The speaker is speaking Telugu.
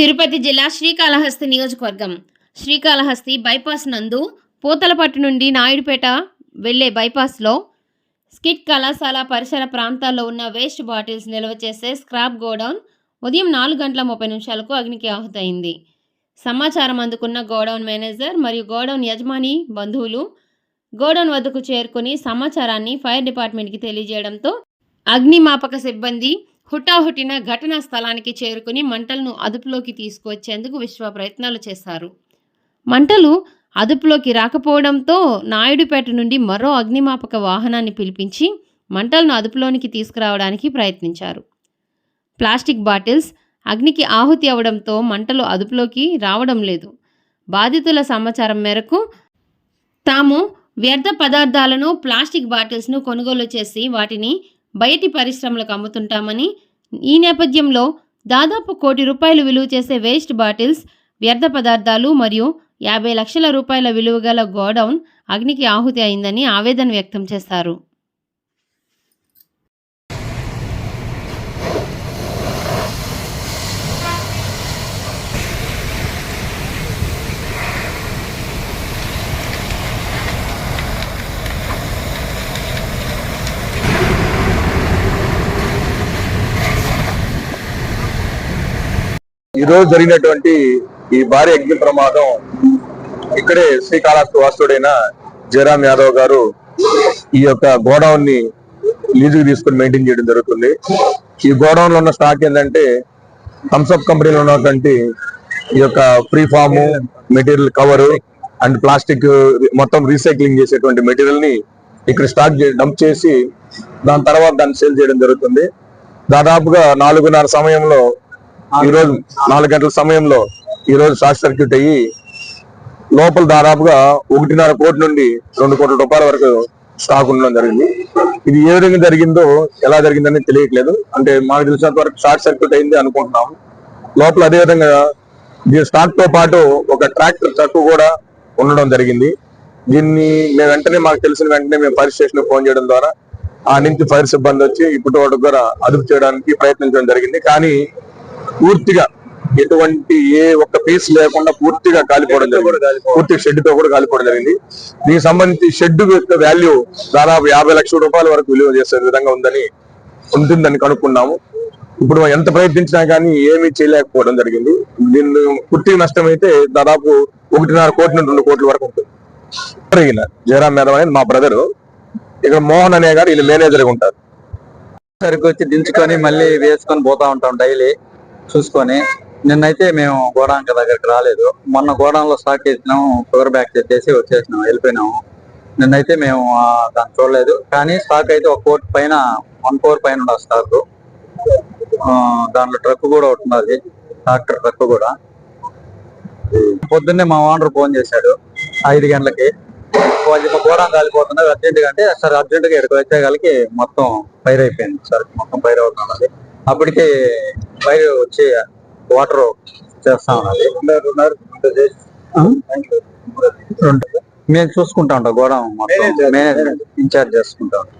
తిరుపతి జిల్లా శ్రీకాళహస్తి నియోజకవర్గం. శ్రీకాళహస్తి బైపాస్ నందు పూతలపట్టు నుండి నాయుడుపేట వెళ్ళే బైపాస్లో స్కిట్ కళాశాల పరిసర ప్రాంతాల్లో ఉన్న వేస్ట్ బాటిల్స్ నిల్వ చేసే స్క్రాప్ గోడౌన్ ఉదయం నాలుగు గంటల ముప్పై నిమిషాలకు అగ్నికి ఆహుతయింది. సమాచారం అందుకున్న గోడౌన్ మేనేజర్ మరియు గోడౌన్ యజమాని బంధువులు గోడౌన్ వద్దకు చేరుకుని సమాచారాన్ని ఫైర్ డిపార్ట్మెంట్కి తెలియజేయడంతో అగ్నిమాపక సిబ్బంది హుటాహుటిన ఘటనా స్థలానికి చేరుకుని మంటలను అదుపులోకి తీసుకువచ్చేందుకు విశ్వ ప్రయత్నాలు చేశారు. మంటలు అదుపులోకి రాకపోవడంతో నాయుడుపేట నుండి మరో అగ్నిమాపక వాహనాన్ని పిలిపించి మంటలను అదుపులోనికి తీసుకురావడానికి ప్రయత్నించారు. ప్లాస్టిక్ బాటిల్స్ అగ్నికి ఆహుతి అవడంతో మంటలు అదుపులోకి రావడం లేదు. బాధితుల సమాచారం మేరకు తాము వ్యర్థ పదార్థాలను ప్లాస్టిక్ బాటిల్స్ను కొనుగోలు చేసి వాటిని బయటి పరిశ్రమలకు అమ్ముతుంటామని ఈ నేపథ్యంలో దాదాపు కోటి రూపాయలు విలువ చేసే వేస్ట్ బాటిల్స్ వ్యర్థ పదార్థాలు మరియు యాభై లక్షల రూపాయల విలువ గల గోడౌన్ అగ్నికి ఆహుతి అయిందని ఆవేదన వ్యక్తం చేశారు. ఈ రోజు జరిగినటువంటి ఈ భారీ అగ్ని ప్రమాదం ఇక్కడే శ్రీకాళహస్తి వాసుడైన జయరాం యాదవ్ గారు ఈ యొక్క గోడౌన్ని లీజుకి తీసుకుని మెయింటైన్ చేయడం జరుగుతుంది. ఈ గోడౌన్లో ఉన్న స్టాక్ ఏంటంటే థమ్స్అప్ కంపెనీలో ఉన్నటువంటి ఈ యొక్క free foam material cover and plastic మొత్తం రీసైక్లింగ్ చేసేటువంటి మెటీరియల్ని ఇక్కడ స్టాక్ డంప్ చేసి దాని తర్వాత దాన్ని సేల్ చేయడం జరుగుతుంది. దాదాపుగా నాలుగున్నర సమయంలో ఈరోజు రోజు నాలుగు గంటల సమయంలో ఈ రోజు షార్ట్ సర్క్యూట్ అయ్యి లోపల దాదాపుగా ఒకటిన్నర కోటి నుండి రెండు కోట్ల రూపాయల వరకు స్టాక్ ఉండడం జరిగింది. ఇది ఏ విధంగా జరిగిందో ఎలా జరిగిందని తెలియట్లేదు. అంటే మాకు తెలిసినంత వరకు షార్ట్ సర్క్యూట్ అయింది అనుకుంటున్నాం లోపల అదే విధంగా దీని స్టాక్తో పాటు ఒక ట్రాక్టర్ ట్రక్ కూడా ఉండడం జరిగింది. దీన్ని మేము వెంటనే మాకు తెలిసిన వెంటనే మేము ఫైర్ స్టేషన్ ఫోన్ చేయడం ద్వారా ఆ నుంచి ఫైర్ సిబ్బంది వచ్చి ఇప్పటి వరకు కూడా అదుపు చేయడానికి ప్రయత్నించడం జరిగింది. కానీ పూర్తిగా ఎటువంటి ఏ ఒక్క పీస్ లేకుండా పూర్తిగా కాలిపోవడం జరిగింది. పూర్తి షెడ్తో కూడా కాలిపోవడం జరిగింది. దీనికి సంబంధించి షెడ్ యొక్క వాల్యూ దాదాపు యాభై లక్షల రూపాయల వరకు విలువ చేసే విధంగా ఉందని ఉంటుందని కనుక్కున్నాము. ఇప్పుడు ఎంత ప్రయత్నించినా కానీ ఏమీ చేయలేకపోవడం జరిగింది. దీన్ని పూర్తిగా నష్టం అయితే దాదాపు ఒకటిన్నర కోటి నుండి రెండు కోట్ల వరకు ఉంటుంది. జరిగిన జయరాం మేడం అనేది మా బ్రదరు ఇక్కడ మోహన్ అనే గారు వీళ్ళు మేనేజర్గా ఉంటారు. సరికి వచ్చి దించుకొని మళ్ళీ వేసుకొని పోతా ఉంటాం డైలీ చూసుకొని నిన్నైతే మేము గోడాంక దగ్గరికి రాలేదు. మొన్న గోడాంలో స్టాక్ చేసినాము షుగర్ బ్యాగ్ చేసి వచ్చేసినాం వెళ్ళిపోయినాము. నిన్నైతే మేము దాన్ని చూడలేదు. కానీ స్టాక్ అయితే ఒక కోట్ పైన వన్ కోర్ పైన ఉన్న స్టాక్ దాంట్లో ట్రక్ కూడా ఒకటి ఉన్నది ట్రాక్టర్ ట్రక్ కూడా. పొద్దున్నే మా ఓనర్ ఫోన్ చేశాడు ఐదు గంటలకి. కొంచెం గోడం కాలిపోతుంది అర్జెంట్ అంటే సార్ అర్జెంటుగా ఇక్కడికి వచ్చేగాలకి మొత్తం ఫైర్ అయిపోయింది సార్ మొత్తం ఫైర్ అవుతున్నది అప్పటికే ఫైర్ వచ్చి వాటర్ చేస్తా ఉన్నది మేము చూసుకుంటా ఉంటాం గోడం మేనేజ్మెంట్ ఇన్ఛార్జ్ చేసుకుంటా ఉంటాం.